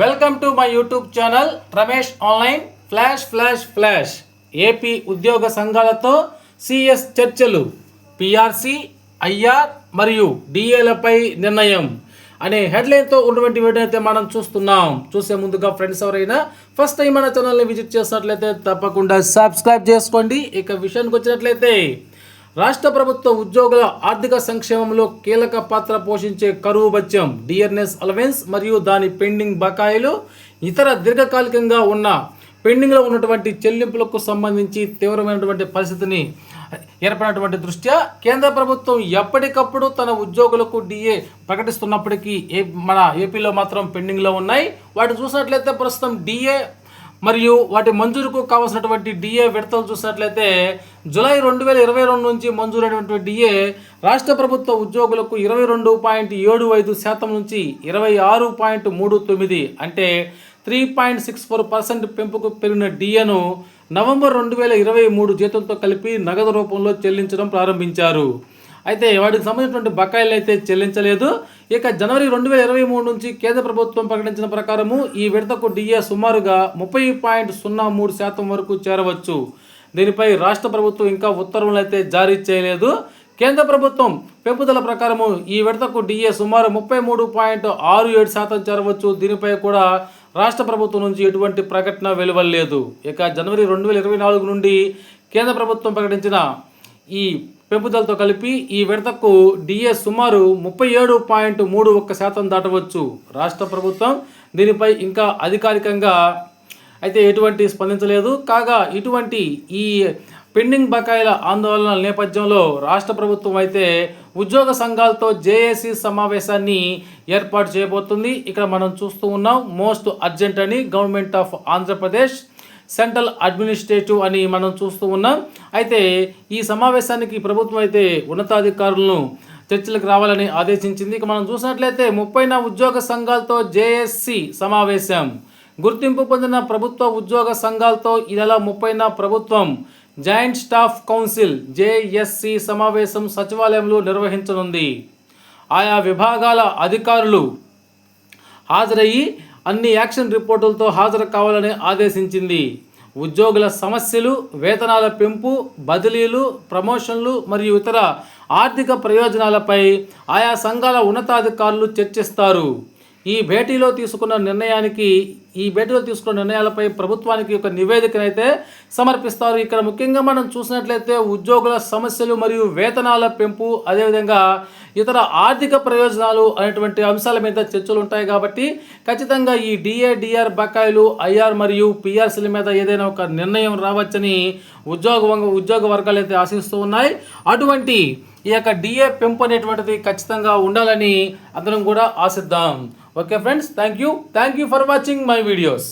Welcome to my YouTube channel Ramesh online flash flash flash AP ఉద్యోగ సంఘాలతో CS చర్చలు PRC IR మరియు డిఏలపై నిర్ణయం అనే హెడ్లైన్తో ఉన్నటువంటి వీడియో అయితే మనం చూస్తున్నాం చూసే ముందుగా ఫ్రెండ్స్ ఎవరైనా ఫస్ట్ టైం మన ఛానల్ని విజిట్ చేసినట్లయితే తప్పకుండా సబ్స్క్రైబ్ చేసుకోండి ఇక విషయానికి వచ్చినట్లయితే రాష్ట్ర ప్రభుత్వ ఉద్యోగుల ఆర్థిక సంక్షేమంలో కీలక పాత్ర పోషించే కరువు బత్యం డిఎన్ఎస్ అలవెన్స్ మరియు దాని పెండింగ్ బకాయిలు ఇతర దీర్ఘకాలికంగా ఉన్న పెండింగ్లో ఉన్నటువంటి చెల్లింపులకు సంబంధించి తీవ్రమైనటువంటి పరిస్థితిని ఏర్పడినటువంటి దృష్ట్యా కేంద్ర ప్రభుత్వం ఎప్పటికప్పుడు తన ఉద్యోగులకు డిఏ ప్రకటిస్తున్నప్పటికీ ఏ మన ఏపీలో మాత్రం పెండింగ్లో ఉన్నాయి వాటి చూసినట్లయితే ప్రస్తుతం డిఏ మరియు వాటి మంజూరుకు కావాల్సినటువంటి డిఏ విడతలు చూసినట్లయితే జులై రెండు వేల ఇరవై రెండు నుంచి మంజూరైనటువంటి డిఏ రాష్ట్ర ప్రభుత్వ ఉద్యోగులకు ఇరవై రెండు పాయింట్ ఏడు ఐదు శాతం నుంచి ఇరవై ఆరు పాయింట్ మూడు తొమ్మిది అంటే three point six four percent పెంపుకు పెరిగిన డిఏను నవంబర్ రెండు వేల ఇరవై మూడు జీతంతో కలిపి నగదు రూపంలో చెల్లించడం ప్రారంభించారు అయితే వాటికి సంబంధించినటువంటి బకాయిలు అయితే చెల్లించలేదు ఇక జనవరి రెండు వేల ఇరవై మూడు నుంచి కేంద్ర ప్రభుత్వం ప్రకటించిన ప్రకారము ఈ విడతకు డిఏ సుమారుగా ముప్పై పాయింట్ సున్నా మూడు శాతం వరకు చేరవచ్చు దీనిపై రాష్ట్ర ప్రభుత్వం ఇంకా ఉత్తర్వులు అయితే జారీ చేయలేదు కేంద్ర ప్రభుత్వం పెంపుదల ప్రకారము ఈ విడతకు డిఏ సుమారు ముప్పై మూడు పాయింట్ ఆరు ఏడు శాతం చేరవచ్చు దీనిపై కూడా రాష్ట్ర ప్రభుత్వం నుంచి ఎటువంటి ప్రకటన వెలువలేదు ఇక జనవరి రెండు వేల ఇరవై నాలుగు నుండి కేంద్ర ప్రభుత్వం ప్రకటించిన ఈ పెంపుదలతో కలిపి ఈ విడతకు డిఏ సుమారు ముప్పై ఏడు పాయింట్ మూడు ఒక్క శాతం దాటవచ్చు రాష్ట్ర ప్రభుత్వం దీనిపై ఇంకా అధికారికంగా అయితే ఎటువంటి స్పందించలేదు కాగా ఇటువంటి ఈ పెండింగ్ బకాయిల ఆందోళనల నేపథ్యంలో రాష్ట్ర ప్రభుత్వం అయితే ఉద్యోగ సంఘాలతో జేఏసీ సమావేశాన్ని ఏర్పాటు చేయబోతుంది ఇక్కడ మనం చూస్తూ ఉన్నాం మోస్ట్ అర్జెంట్ అని government of Andhra Pradesh central administrative అని మనం చూస్తూ ఉన్నాం అయితే ఈ సమావేశానికి ప్రభుత్వం అయితే ఉన్నతాధికారులను చర్చలకు రావాలని ఆదేశించింది ఇక మనం చూసినట్లయితే ముప్పైన ఉద్యోగ సంఘాలతో జేఎస్సి సమావేశం గుర్తింపు పొందిన ప్రభుత్వ ఉద్యోగ సంఘాలతో ఈ నెల ముప్పైన ప్రభుత్వం జాయింట్ స్టాఫ్ కౌన్సిల్ జేఎస్సి సమావేశం సచివాలయంలో నిర్వహించనుంది ఆయా విభాగాల అధికారులు హాజరయ్యి అన్ని యాక్షన్ రిపోర్టులతో హాజరు కావాలని ఆదేశించింది ఉద్యోగుల సమస్యలు వేతనాల పెంపు బదిలీలు ప్రమోషన్లు మరియు ఇతర ఆర్థిక ప్రయోజనాలపై ఆయా సంఘాల ఉన్నతాధికారులు చర్చిస్తారు ఈ భేటీలో తీసుకున్న నిర్ణయానికి ఈ భేటీలో తీసుకున్న నిర్ణయాలపై ప్రభుత్వానికి ఒక నివేదికనైతే సమర్పిస్తారు ఇక్కడ ముఖ్యంగా మనం చూసినట్లయితే ఉద్యోగుల సమస్యలు మరియు వేతనాల పెంపు అదేవిధంగా ఇతర ఆర్థిక ప్రయోజనాలు అనేటువంటి అంశాల మీద చర్చలు ఉంటాయి కాబట్టి ఖచ్చితంగా ఈ డిఏ డిఆర్ బకాయిలు ఐఆర్ మరియు పిఆర్సీల మీద ఏదైనా ఒక నిర్ణయం రావచ్చని ఉద్యోగ ఉద్యోగ వర్గాలు అయితే ఆశిస్తూ ఉన్నాయి అటువంటి ఈ యొక్క డిఏ పెంపు అనేటువంటిది ఖచ్చితంగా ఉండాలని అందరం కూడా ఆశిద్దాం okay friends thank you thank you for watching my videos